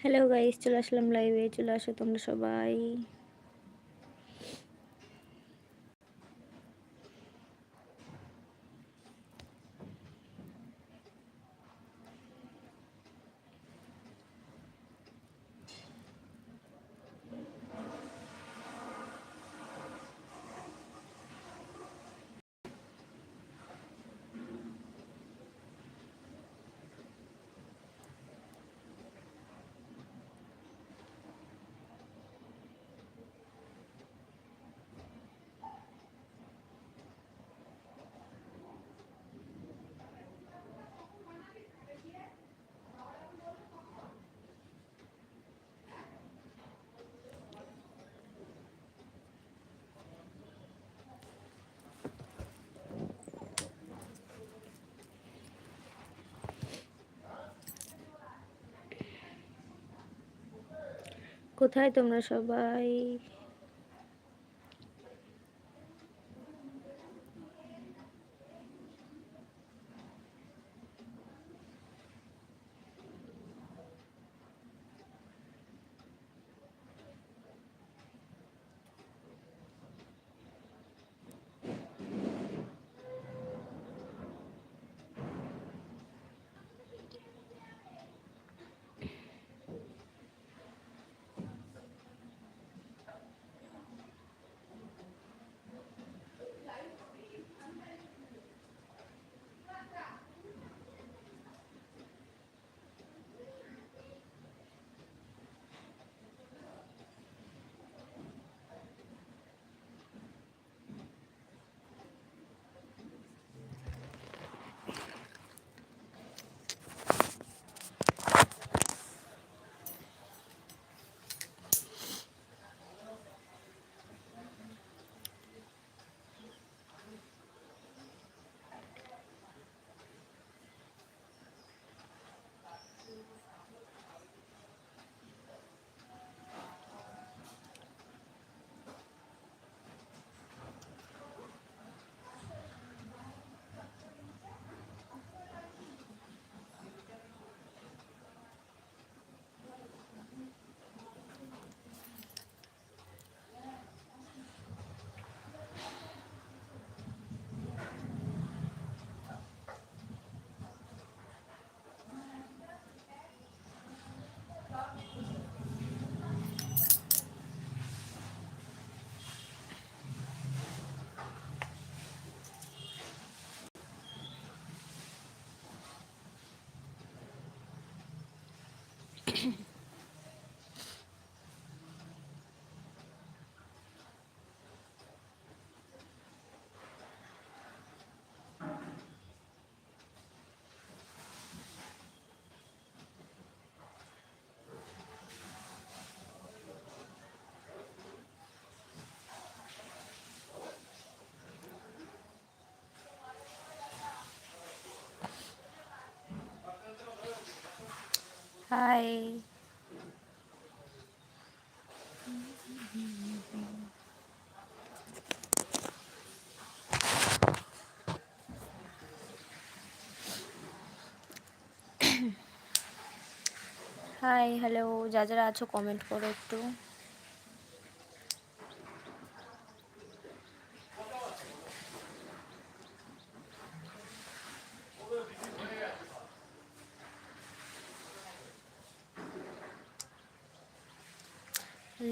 Hello guys চলে আসলাম লাইভে চলে আসো তোমরা সবাই। কোথায় তোমরা সবাই? Hi hi hello যা যারা আছো কমেন্ট করো একটু।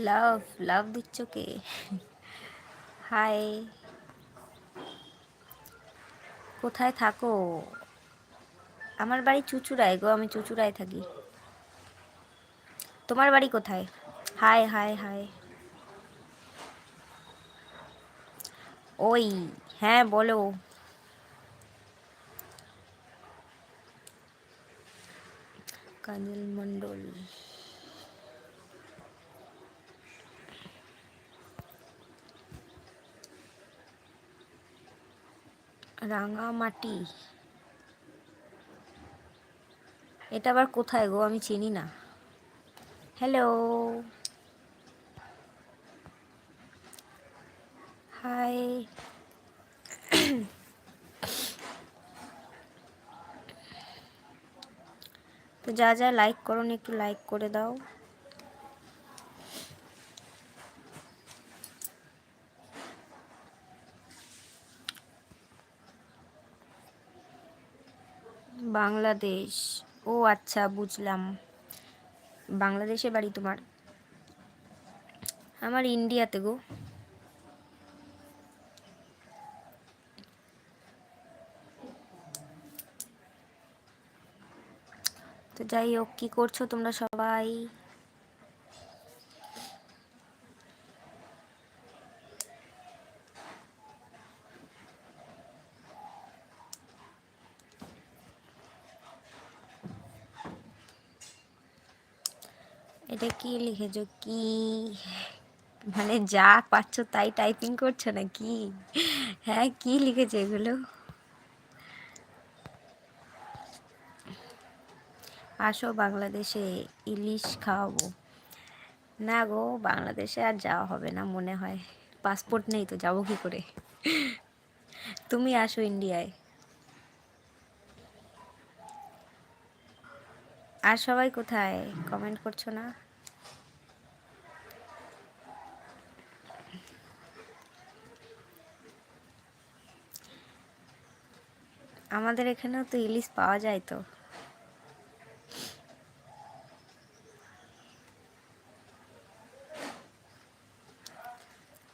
লাভ লাভ দিচ্ছ কে? হাই কোথায় থাকো? আমার বাড়ি চুচুড়ায় গো, আমি চুচুড়ায় থাকি। তোমার বাড়ি কোথায়? হাই হাই হাই ওই হ্যাঁ বলো। কাজল মণ্ডল। রাঙামাটি। এটা আবার কোথায় গো? আমি চিনি না। হ্যালো হাই তো যা যা লাইক করো একটু লাইক করে দাও। বাংলাদেশ। ও আচ্ছা বুঝলাম। বাংলাদেশে বাড়ি তোমার? আমার ইন্ডিয়াতে গো। তো যাই হোক, কী করছ তোমরা সবাই? এটা কি লিখেছো? কি? মানে যা পাচ্ছ তাই টাইপিং করছ না কি হ্যাঁ কি লিখেছো এগুলো? আসো বাংলাদেশে ইলিশ খাওয়াবো। না গো, বাংলাদেশে আর যাওয়া হবে না মনে হয়। পাসপোর্ট নেই তো, যাব কি করে? তুমি আসো ইন্ডিয়ায়। আর সবাই কোথায়? কমেন্ট করছ না? আমাদের এখানেও তো ইলিশ পাওয়া যায় তো।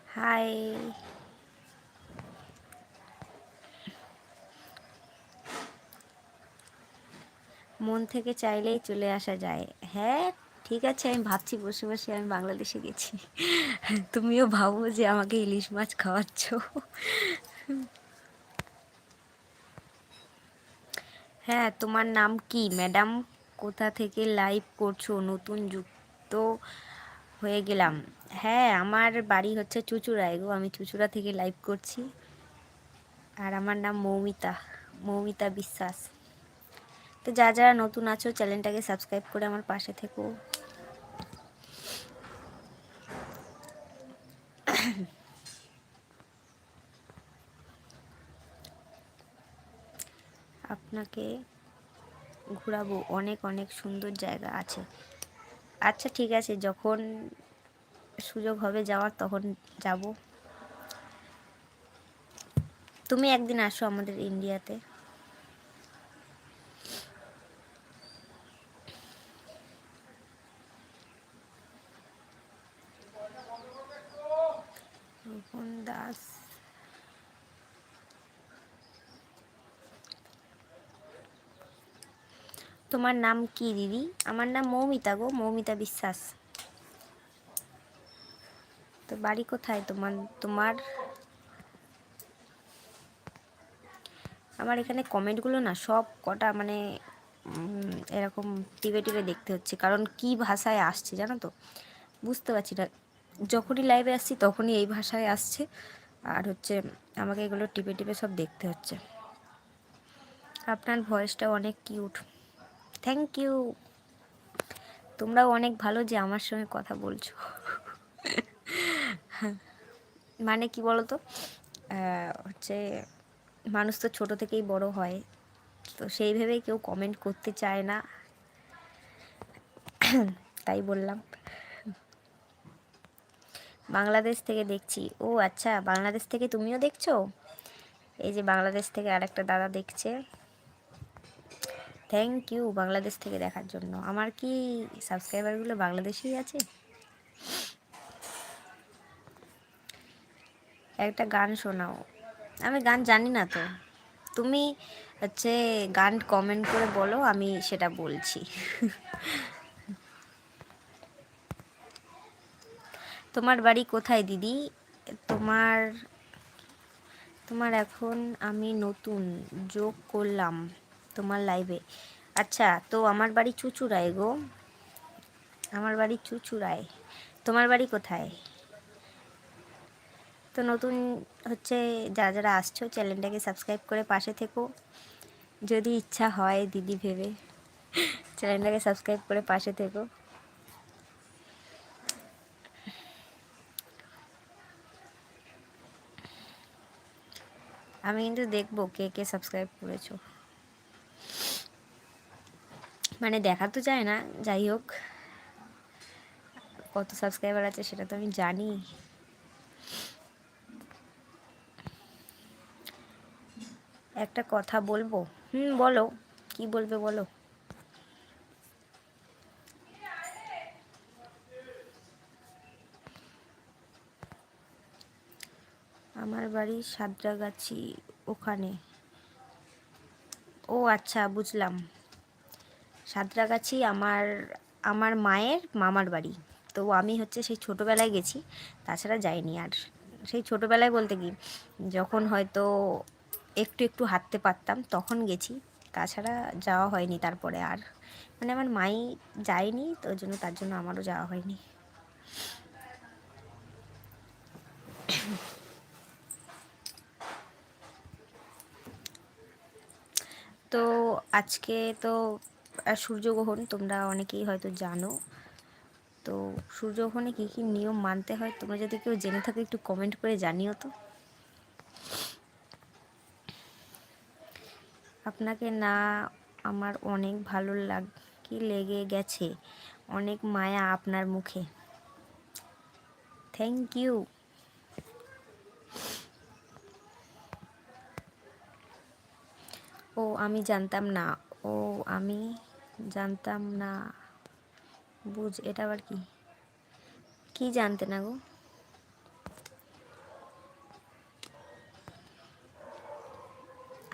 হাই। মন থেকে চাইলেই চলে আসা যায়। হ্যাঁ ঠিক আছে, আমি ভাবছি বসে বসে আমি বাংলাদেশে গেছি। তুমিও ভাবো যে আমাকে ইলিশ মাছ খাওয়াচ্ছ। হ্যাঁ তোমার নাম কি? ম্যাডাম, কোথা থেকে লাইভ করছ? নতুন যুক্ত হয়ে গেলাম। হ্যাঁ আমার বাড়ি হচ্ছে চুচুড়ায় গো। আমি চুচুড়া থেকে লাইভ করছি। আর আমার নাম মৌমিতা মৌমিতা বিশ্বাস। তো যা যারা নতুন আছো, চ্যানেলটাকে সাবস্ক্রাইব করে আমার পাশে থেকো। আপনাকে ঘোরাবো। অনেক অনেক সুন্দর জায়গা আছে। আচ্ছা ঠিক আছে, যখন সুযোগ হবে যাওয়ার তখন যাব। তুমি একদিন আসো আমাদের ইন্ডিয়াতে। দাস। তোমার নাম কি, দিদি? আমার নাম মৌমিতা গো, মৌমিতা বিশ্বাস। তো বাড়ি কোথায় তোমার তোমার? আমার এখানে কমেন্টগুলো না সব কটা মানে এরকম টিপে টিপে দেখতে হচ্ছে। কারণ কি ভাষায় আসছে জানো তো? বুঝতে পারছি না। যখনই লাইভে আসছি তখনই এই ভাষায় আসছে। আর হচ্ছে আমাকে এগুলো টিপে টিপে সব দেখতে হচ্ছে। আপনার ভয়েসটা অনেক কিউট থ্যাংক ইউ তোমরাও অনেক ভালো যে আমার সঙ্গে কথা বলছো। মানে কি বলো তো হচ্ছে মানুষ তো ছোট থেকেই বড় হয়, তো সেই কেউ কমেন্ট করতে চায় না। তাই বললাম। বাংলাদেশ থেকে দেখছি। ও আচ্ছা বাংলাদেশ থেকে তুমিও দেখছ? এই যে বাংলাদেশ থেকে আরেকটা দাদা দেখছে। থ্যাংক ইউ বাংলাদেশ থেকে দেখার জন্য। আমার কি সাবস্ক্রাইবারগুলো বাংলাদেশেই আছে? একটা গান শোনাও। আমি গান জানি না তো। তুমি হচ্ছে গান কমেন্ট করে বলো, আমি সেটা বলছি। তোমার বাড়ি কোথায় দিদি? তোমার তোমার এখন আমি নতুন, যোগ করলাম। তোমার লাইভে আচ্ছা তো আমার বাড়ি চুচুড়ায় গো। আমার বাড়ি চুচুড়ায়। তোমার বাড়ি কোথায়? তো নতুন হচ্ছে যারা যারা আসছো চ্যানেলটাকে সাবস্ক্রাইব করে পাশে থেকো। যদি ইচ্ছা হয়, দিদি ভেবে চ্যানেলটাকে সাবস্ক্রাইব করে পাশে থেকো। আমি কিন্তু দেখব কে কে সাবস্ক্রাইব করেছ। মানে দেখা তো যায় না, যাই হোক। কত সাবস্ক্রাইবার আছে সেটা তো আমি জানি। একটা কথা বলব? হুম, বলো। কি বলবে বলো? আমার বাড়ি সাঁতরাগাছি ওখানে। ও আচ্ছা বুঝলাম। সাঁতরাগাছি আমার আমার মায়ের মামার বাড়ি। তো আমি হচ্ছে সেই ছোটোবেলায় গেছি, তাছাড়া যাইনি। আর সেই ছোটোবেলায় বলতে কি, যখন হয়তো একটু একটু হাঁটতে পারতাম, তখন গেছি। তাছাড়া যাওয়া হয়নি তারপরে আর। মানে আমার মাই যায়নি, তো জন্য তার জন্য আমারও যাওয়া হয়নি। তো আজকে তো আহ, সূর্যগ্রহণ তোমরা অনেকেই হয়তো জানো। তো সূর্যগ্রহণে কী কী নিয়ম মানতে হয় তোমরা যদি কেউ জেনে থাকো একটু কমেন্ট করে জানিও তো। আপনাকে না আমার অনেক ভালো লাগ কি লেগে গেছে অনেক মায়া আপনার মুখে। থ্যাংক ইউ ও আমি জানতাম না। ও আমি জানতাম না। বুঝ, এটা আবার কি? কি জানতে না গো?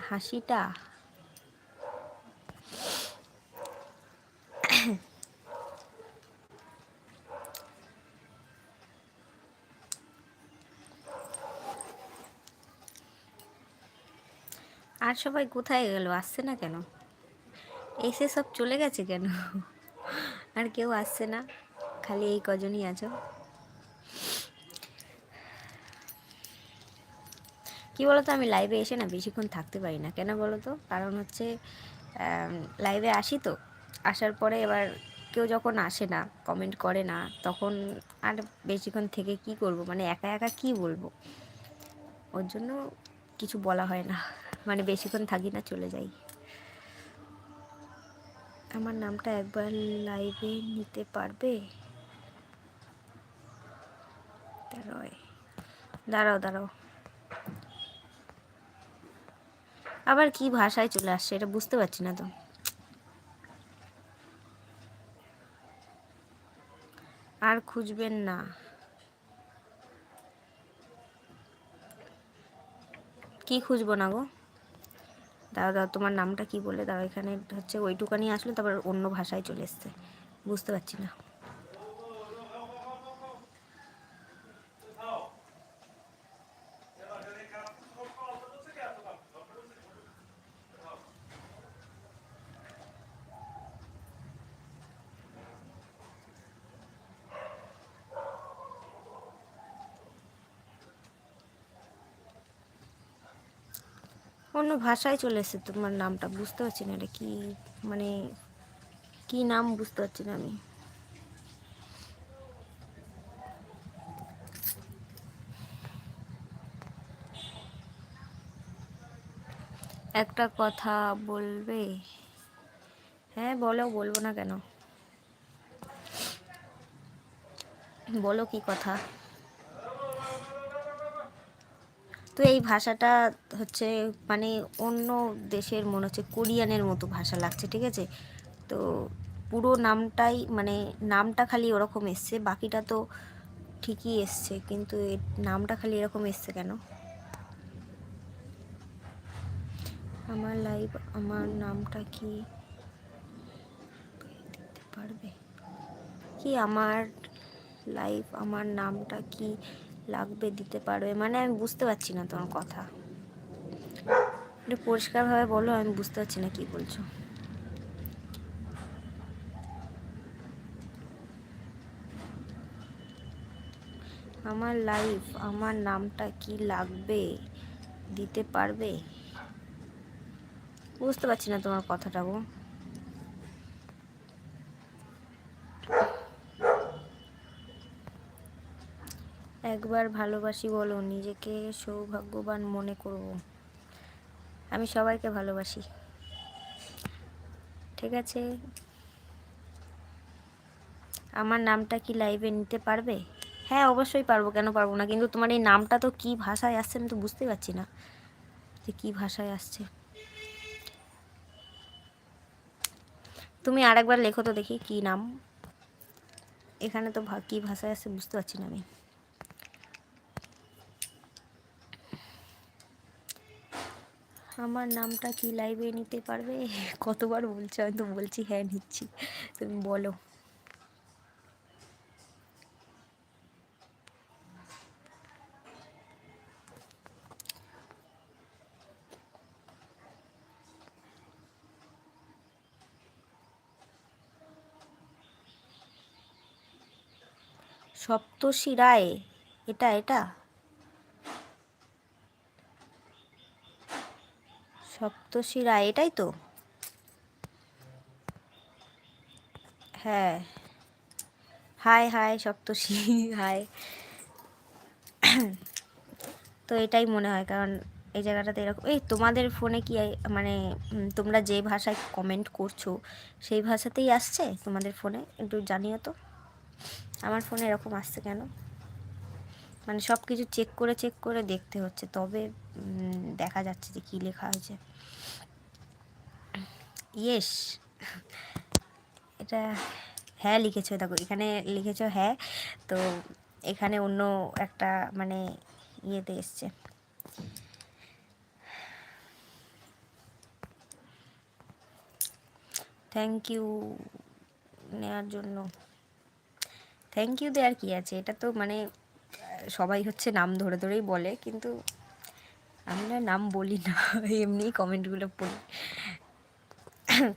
হাসিটা? আর সবাই কোথায় গেল? আসছে না কেন? এসে সব চলে গেছে কেন? আর কেউ আসছে না। খালি এই কজনই আছো। কি বলতো, আমি লাইভে এসে না বেশিক্ষণ থাকতে পারি না। কেন বলো তো কারণ হচ্ছে লাইভে আসি তো। আসার পরে এবার কেউ যখন আসে না কমেন্ট করে না, তখন আর বেশিক্ষণ থেকে কি করব? মানে একা একা কি বলব? ওর জন্য কিছু বলা হয় না। মানে বেশিক্ষণ থাকি না, চলে যাই। আমার নামটা একবার লাইভে নিতে পারবে? দাঁড়াও দাঁড়াও। আবার কি ভাষায় চলে আসছে এটা বুঝতে পারছি না তো। আর খুঁজবেন না। কি খুঁজবো না গো? দাদা দাদা, তোমার নামটা কি বলে? দাও এখানে হচ্ছে ওইটুকানি আসলে তারপর অন্য ভাষায় চলে এসছে। বুঝতে পারছি না। অন্য ভাষায় চলে এসেছে তোমার নামটা, বুঝতে পারছি না এটা কি মানে কি নাম বুঝতে পারছি না আমি। একটা কথা বলবে? হ্যাঁ বলো, বলব না কেন? বলো কি কথা? তো এই ভাষাটা হচ্ছে মানে অন্য দেশের মনে হচ্ছে কোরিয়ানের মতো ভাষা লাগছে, ঠিক আছে? তো পুরো নামটাই মানে নামটা খালি ওরকম এসছে, বাকিটা তো ঠিকই এসছে, কিন্তু এর নামটা খালি এরকম এসছে কেন? আমার লাইভ আমার নামটা কি? পারবে? কি আমার লাইভ আমার নামটা কি? লাগবে, দিতে পারবে। মানে আমি বুঝতে পারছি না তোমার কথা। একটু পরিষ্কারভাবে বলো, আমি বুঝতে পারছি না কি বলছো। আমার লাইফ আমার নামটা কি লাগবে? দিতে পারবে? বুঝতে পারছি না তোমার কথাটা গো। একবার ভালোবাসি বলো, নিজেকে সৌভাগ্যবান মনে করব। আমি সবাইকে ভালোবাসি। ঠিক আছে? আমার নামটা কি লাইভে নিতে পারবে? হ্যাঁ অবশ্যই পারব। কেন পারব না? কিন্তু তোমার এই নামটা তো কি ভাষায় আসছে আমি তো বুঝতে পারছি না যে কী ভাষায় আসছে। তুমি আরেকবার লেখো তো দেখি কি নাম। এখানে তো কী ভাষায় আসছে বুঝতে পারছি না আমি। আমার নামটা কি লাইভে নিতে পারবে? কতবার বলছো, আমি তো বলছি হ্যাঁ নিচ্ছি। তুমি বলো। সপ্তশী রায়, এটা এটা? সপ্তশী রায়, এটাই তো? হ্যাঁ। হাই হাই সপ্তশী হাই তো এটাই মনে হয়, কারণ এই জায়গাটাতে এরকম এই তোমাদের ফোনে কি মানে তোমরা যে ভাষায় কমেন্ট করছ, সেই ভাষাতেই আসছে তোমাদের ফোনে একটু জানিও তো। আমার ফোনে এরকম আসছে কেন? মানে সব কিছু চেক করে চেক করে দেখতে হচ্ছে। তবে দেখা যাচ্ছে যে কী লেখা হয়েছে। ইয়েস, এটা হ্যাঁ লিখেছো, দেখো, এখানে লিখেছো হ্যাঁ। তো এখানে অন্য একটা মানে ইয়েতে এসছে। থ্যাংক ইউ নেওয়ার জন্য। থ্যাংক ইউ দেওয়ার কী আছে? এটা তো মানে সবাই হচ্ছে নাম ধরে ধরেই বলে, কিন্তু আমি না নাম বলি না এমনিই কমেন্টগুলো পড়ি।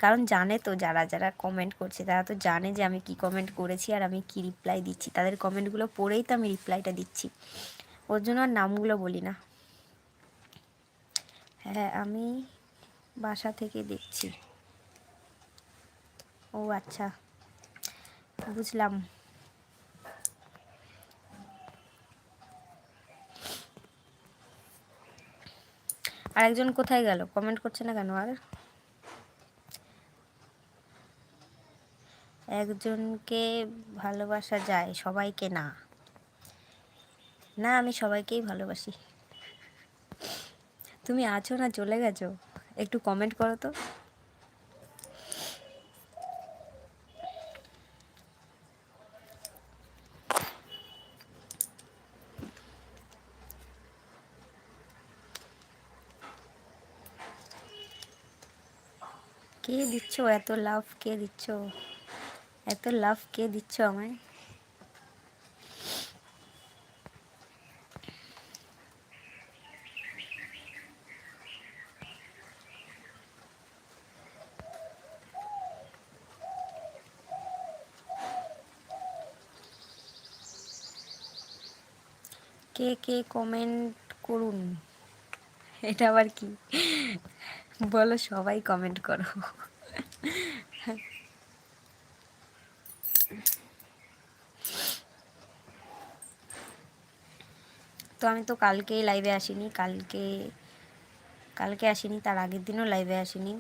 কারণ জানে তো যারা যারা কমেন্ট করছে, তারা তো জানে যে আমি কি কমেন্ট করেছি আর আমি কি রিপ্লাই দিচ্ছি। তাদের কমেন্টগুলো পড়েই তো আমি রিপ্লাইটা দিচ্ছি। ওর জন্য আর নামগুলো বলি না। হ্যাঁ আমি বাসা থেকে দেখছি। ও আচ্ছা বুঝলাম। আরেকজন কোথায় গেল? কমেন্ট করছে না কেন? আর একজনকে ভালোবাসা যায়, সবাইকে না। না, আমি সবাইকেই ভালোবাসি। তুমি আছো না? চলে গেছো? একটু কমেন্ট করো তো। কে দিচ্ছ? এত লাভ কে দিচ্ছ? এত লাভ কে দিচ্ছ আমায়? কে কে কমেন্ট করুন? এটা আবার কি? বলো, সবাই কমেন্ট করো। তো আমি তো কালকেই লাইভে আসিনি, কালকে কালকে আসিনি, তার আগের দিনও লাইভে আসিনি।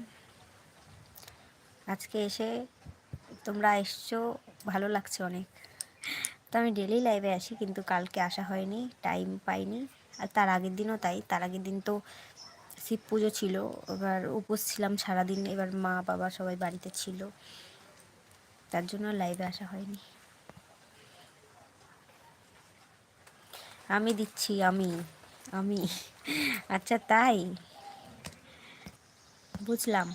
আজকে এসে তোমরা এসছো, ভালো লাগছে অনেক। তো আমি ডেলি লাইভে আসি, কিন্তু কালকে আসা হয়নি টাইম পাইনি। আর তার আগের দিনও তাই, তার আগের দিন তো শিব পুজো ছিল, এবার উপোস ছিলাম সারাদিন, এবার মা, বাবা সবাই বাড়িতে ছিল। তার জন্য লাইভে আসা হয়নি। আমি দিচ্ছি, আমি আমি। আচ্ছা তাই? বুঝলাম।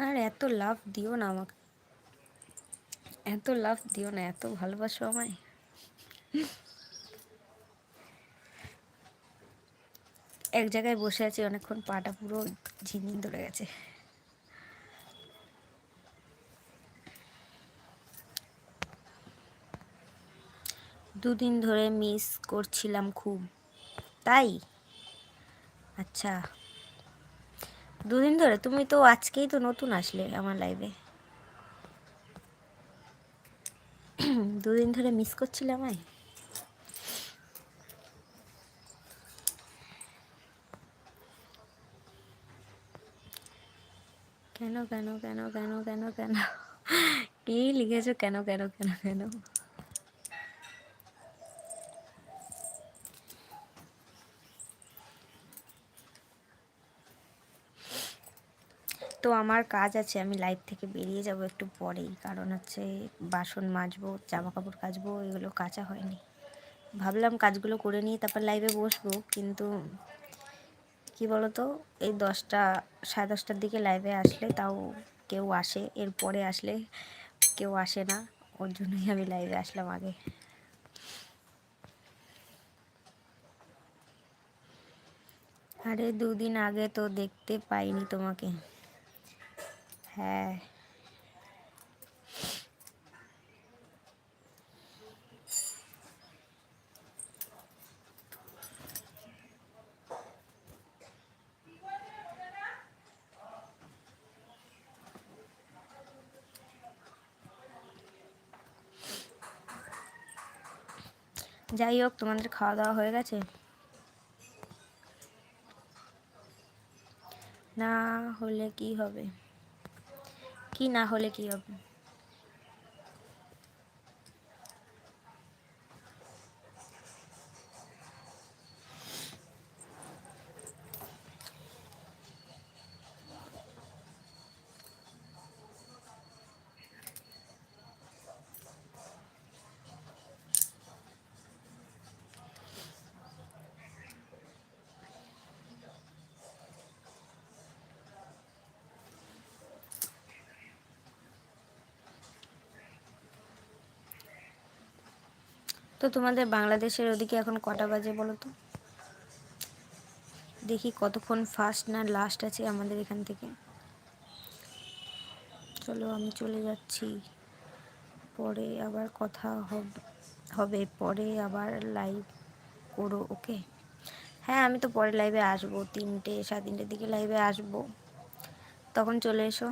আর এত লাভ দিও না আমাকে। এত লাভ দিও না, এত ভালোবাসো আমায়। এক জায়গায় বসে আছি, অনেকক্ষণ পাটা পুরো ঝিনঝিন ধরে গেছে। দুদিন ধরে মিস করছিলাম খুব। তাই? আচ্ছা। দুদিন ধরে? তুমি তো আজকেই তো নতুন আসলে আমার লাইভে দুদিন ধরে মিস করছিলে আমায়? কেন কেন কেন কেন কেন কেন? কি লিখেছো? কেন কেন কেন কেন? আমার কাজ আছে, আমি লাইভ থেকে বেরিয়ে যাব একটু পরেই। কারণ হচ্ছে বাসন মাজবো জামা কাপড় কাচবো, এগুলো কাচা হয়নি। ভাবলাম কাজগুলো করে নিয়ে তারপর লাইভে বসবো, কিন্তু কি বলতো, এই দশটা, সাড়ে দশটার দিকে লাইভে আসলে তাও কেউ আসে, এরপরে আসলে কেউ আসে না, ওর জন্যই আমি লাইভে আসলাম আগে। আরে দুদিন আগে তো দেখতে পাইনি তোমাকে। হ্যাঁ। যাই হোক তোমাদের খাওয়া দাওয়া হয়ে গেছে? না হলে কি হবে? কি না হলে কি হবে তো তোমাদের বাংলাদেশের ওদিকে এখন কটা বাজে বলো তো? দেখি কতক্ষণ ফার্স্ট না লাস্ট আছে আমাদের এখান থেকে। চলো আমি চলে যাচ্ছি। পরে আবার কথা হবে পরে আবার লাইভ করো ওকে হ্যাঁ আমি তো পরে লাইভে আসব। তিনটে, সাড়ে তিনটের দিকে লাইভে আসব। তখন চলে এসো।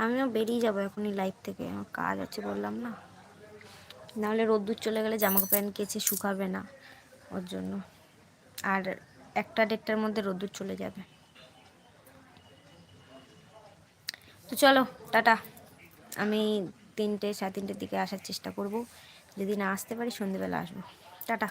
আমিও বেরিয়ে যাব এখনই লাইভ থেকে। আমার কাজ আছে বললাম না। নাহলে রোদ্দুর চলে গেলে জামা প্যান্ট কেচে শুকাবে না ওর জন্য। আর একটা দেড়টার মধ্যে রোদ্দুর চলে যাবে। তো চলো, টাটা। আমি তিনটে, সাড়ে তিনটের দিকে আসার চেষ্টা করব। যদি না আসতে পারি সন্ধেবেলা আসব। টাটা।